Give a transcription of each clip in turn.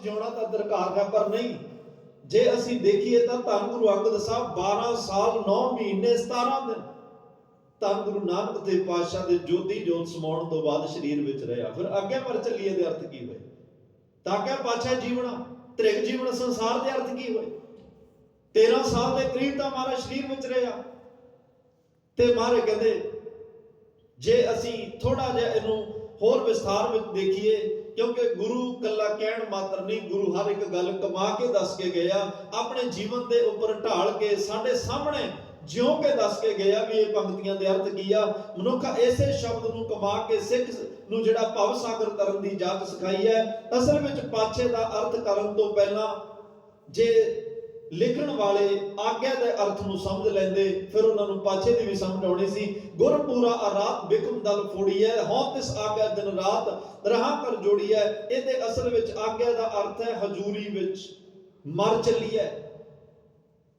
ਵਿੱਚ ਜਿਉਣਾ ਤਾਂ ਦਰਕਾਰ ਹੈ, ਪਰ ਨਹੀਂ। ਜੇ ਅਸੀਂ ਦੇਖੀਏ ਤਾਂ ਧੰਨ ਗੁਰੂ ਅੰਗਦ ਸਾਹਿਬ 12 ਸਾਲ 9 ਮਹੀਨੇ 17 ਦਿਨ ਧੰਨ ਗੁਰੂ ਨਾਨਕ ਦੇਵ ਪਾਤਸ਼ਾਹ ਦੇ ਜੋਤੀ ਜੋਤ ਸਮਾਉਣ ਤੋਂ ਬਾਅਦ ਸਰੀਰ ਵਿੱਚ ਰਿਹਾ ਫਿਰ ਅੱਗੇ ਮਰ ਚੱਲੀਏ ਦੇ ਅਰਥ ਕੀ ਹੋਏ? ਤਾਂ ਕਿ ਪਾਤਸ਼ਾਹ ਜੀਵਣਾ ਤ੍ਰਿਗ ਜੀਵਨ, ਸੰਸਾਰ ਦੇ ਅਰਥ ਕੀ ਹੋਏ? 13 ਸਾਲ ਦੇ ਕਰੀਬ ਤਾਂ ਮਾਰਾ ਸਰੀਰ ਵਿੱਚ ਰਿਹਾ ਤੇ ਮਾਰੇ ਕਹਿੰਦੇ, ਜੇ ਅਸੀਂ ਥੋੜਾ ਜਿਹਾ ਇਹਨੂੰ ਹੋਰ ਵਿਸਥਾਰ ਵਿੱਚ ਦੇਖੀਏ ਕਿਉਂਕਿ ਗੁਰੂ ਕੱਲਾ ਕਹਿਣ ਮਾਤਰ ਨਹੀਂ, ਗੁਰੂ ਹਰ ਇੱਕ ਗੱਲ ਕਮਾ ਕੇ ਦੱਸ ਕੇ ਗਿਆ ਆਪਣੇ ਜੀਵਨ ਦੇ ਉੱਪਰ ਢਾਲ ਕੇ ਸਾਡੇ ਸਾਹਮਣੇ ਜਿਉਂ ਕੇ ਦੱਸ ਕੇ ਗਿਆ ਵੀ ਇਹ ਪੰਕਤੀਆਂ ਦੇ ਅਰਥ ਕੀ ਆ। ਮਨੁੱਖ ਇਸੇ ਸ਼ਬਦ ਨੂੰ ਕਮਾ ਕੇ ਸਿੱਖ ਨੂੰ ਜਿਹੜਾ ਭਵ ਸਾਗਰ ਤਰਨ ਦੀ ਜਾਤ ਸਿਖਾਈ ਹੈ। ਅਸਲ ਵਿੱਚ ਪਾਛੇ ਦਾ ਅਰਥ ਕਰਨ ਤੋਂ ਪਹਿਲਾਂ ਜੇ ਲਿਖਣ ਵਾਲੇ ਆਗਿਆ ਦੇ ਅਰਥ ਨੂੰ ਸਮਝ ਲੈਂਦੇ, ਫਿਰ ਉਹਨਾਂ ਨੂੰ ਪਾਛੇ ਦੀ ਵੀ ਸਮਝ ਆਉਣੀ ਸੀ। ਗੁਰ ਪੂਰਾ ਆ ਬਿਕਮ ਦਲ ਫੋੜੀ ਹਉ ਤਿਸ ਆਗਿਆ ਦਿਨ ਰਾਤ ਰਹਾ ਕਰ ਜੋੜੀ ਇਹਦੇ ਅਸਲ ਵਿੱਚ ਆਗਿਆ ਦਾ ਅਰਥ ਹੈ ਹਜ਼ੂਰੀ ਵਿੱਚ ਮਰ ਚੱਲੀ ਹੈ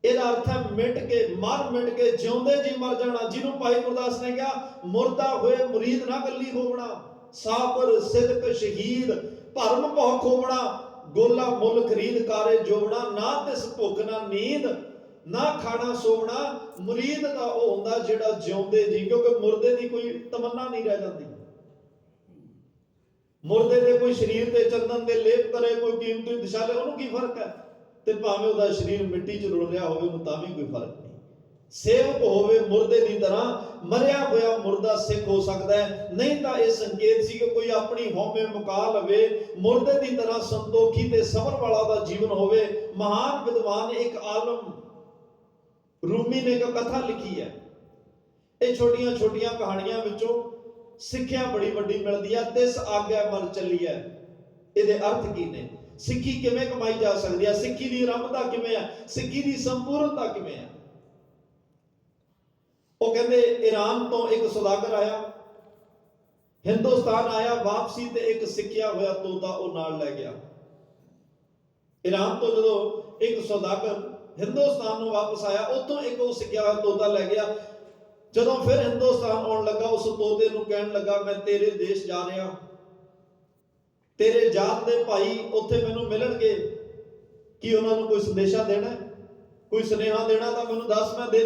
ਇਹਦਾ ਅਰਥ ਹੈ ਮਿਟ ਕੇ, ਮਰ ਮਿਟ ਕੇ ਜਿਉਂਦੇ ਜੀ ਮਰ ਜਾਣਾ। ਜਿਹਨੂੰ ਭਾਈ ਗੁਰਦਾਸ ਨੇ ਕਿਹਾ, ਮੁਰਦਾ ਹੋਏ ਮੁਰੀਦ ਨਾ ਕੱਲੀ ਹੋਵਣਾ ਸਾਬਰ ਸਿਦਕ ਸ਼ਹੀਦ, ਭਰਮ ਭਉ ਖੋਵਣਾ। ਗੋਲਾ ਮੁੱਲ ਖਰੀਦ ਕਾਰੇ ਜੋਵਣਾ, ਨਾ ਤਿਸ ਭੁੱਖ ਨੀਂਦ, ਨਾ ਖਾਣਾ ਸੋਵਣਾ, ਮੁਰੀਦ ਤਾਂ ਉਹ ਹੁੰਦਾ ਜਿਹੜਾ ਜਿਉਂਦੇ ਜੀ, ਕਿਉਂਕਿ ਮੁਰਦੇ ਦੀ ਕੋਈ ਤਮੰਨਾ ਨਹੀਂ ਰਹਿ ਜਾਂਦੀ। ਮੁਰਦੇ ਦੇ ਕੋਈ ਸਰੀਰ ਤੇ ਚੰਦਨ ਦੇ ਲੇਪ ਕਰੇ, ਕੋਈ ਕੀਮਤੀ ਦਿਸ਼ਾ ਲੈ ਉਹਨੂੰ ਕੀ ਫ਼ਰਕ ਹੈ? ਤੇ ਭਾਵੇਂ ਉਹਦਾ ਸਰੀਰ ਮਿੱਟੀ 'ਚ ਰੁਲ ਰਿਹਾ ਹੋਵੇ, ਉਹਨੂੰ ਤਾਂ ਵੀ ਕੋਈ ਫ਼ਰਕ ਨਹੀਂ। ਸੇਵਕ ਹੋਵੇ ਮੁਰਦੇ ਦੀ ਤਰ੍ਹਾਂ, ਮਰਿਆ ਹੋਇਆ ਮੁਰਦਾ ਸਿੱਖ ਹੋ ਸਕਦਾ ਹੈ। ਨਹੀਂ ਤਾਂ ਇਹ ਸੰਕੇਤ ਸੀ ਕਿ ਕੋਈ ਆਪਣੀ ਹਉਮੈ ਮੁਕਾ ਲਵੇ, ਮੁਰਦੇ ਦੀ ਤਰ੍ਹਾਂ ਸੰਤੋਖੀ ਤੇ ਸਬਰ ਵਾਲਾ ਦਾ ਜੀਵਨ ਹੋਵੇ। ਮਹਾਨ ਵਿਦਵਾਨ ਇੱਕ ਆਲਮ ਰੂਮੀ ਨੇ ਇੱਕ ਕਥਾ ਲਿਖੀ ਹੈ। ਇਹ ਛੋਟੀਆਂ ਛੋਟੀਆਂ ਕਹਾਣੀਆਂ ਵਿੱਚੋਂ ਸਿੱਖਿਆ ਬੜੀ ਵੱਡੀ ਮਿਲਦੀ ਹੈ, ਤਿਸ ਆਗਿਆ ਮਰ ਚੱਲੀ ਹੈ। ਇਹਦੇ ਅਰਥ ਕੀ ਨੇ? ਸਿੱਖੀ ਕਿਵੇਂ ਕਮਾਈ ਜਾ ਸਕਦੀ ਹੈ? ਸਿੱਖੀ ਦੀ ਰਮਤਾ ਕਿਵੇਂ ਹੈ? ਸਿੱਖੀ ਦੀ ਸੰਪੂਰਨਤਾ ਕਿਵੇਂ ਹੈ? ਉਹ ਕਹਿੰਦੇ ਈਰਾਨ ਤੋਂ ਇੱਕ ਸੌਦਾਗਰ ਆਇਆ, ਹਿੰਦੁਸਤਾਨ ਆਇਆ, ਵਾਪਸੀ ਤੇ ਇੱਕ ਸਿੱਖਿਆ ਹੋਇਆ ਤੋਤਾ ਉਹ ਨਾਲ ਲੈ ਗਿਆ। ਈਰਾਨ ਤੋਂ ਜਦੋਂ ਇੱਕ ਸੁਦਾਗਰ ਹਿੰਦੁਸਤਾਨ ਨੂੰ ਵਾਪਸ ਆਇਆ, ਉੱਥੋਂ ਇੱਕ ਉਹ ਸਿੱਖਿਆ ਹੋਇਆ ਤੋਤਾ ਲੈ ਗਿਆ। ਜਦੋਂ ਫਿਰ ਹਿੰਦੁਸਤਾਨ ਆਉਣ ਲੱਗਾ, ਉਸ ਤੋਤੇ ਨੂੰ ਕਹਿਣ ਲੱਗਾ, ਮੈਂ ਤੇਰੇ ਦੇਸ਼ ਜਾ ਰਿਹਾ ਤੇਰੇ ਜਾਤ ਦੇ ਭਾਈ ਉੱਥੇ ਮੈਨੂੰ ਮਿਲਣਗੇ। ਕੀ ਉਹਨਾਂ ਨੂੰ ਕੋਈ ਸੰਦੇਸ਼ਾ ਦੇਣਾ ਕੋਈ ਸੁਨੇਹਾ ਦੇਣਾ ਤਾਂ ਮੈਨੂੰ ਦੱਸ, ਮੈਂ ਦੇ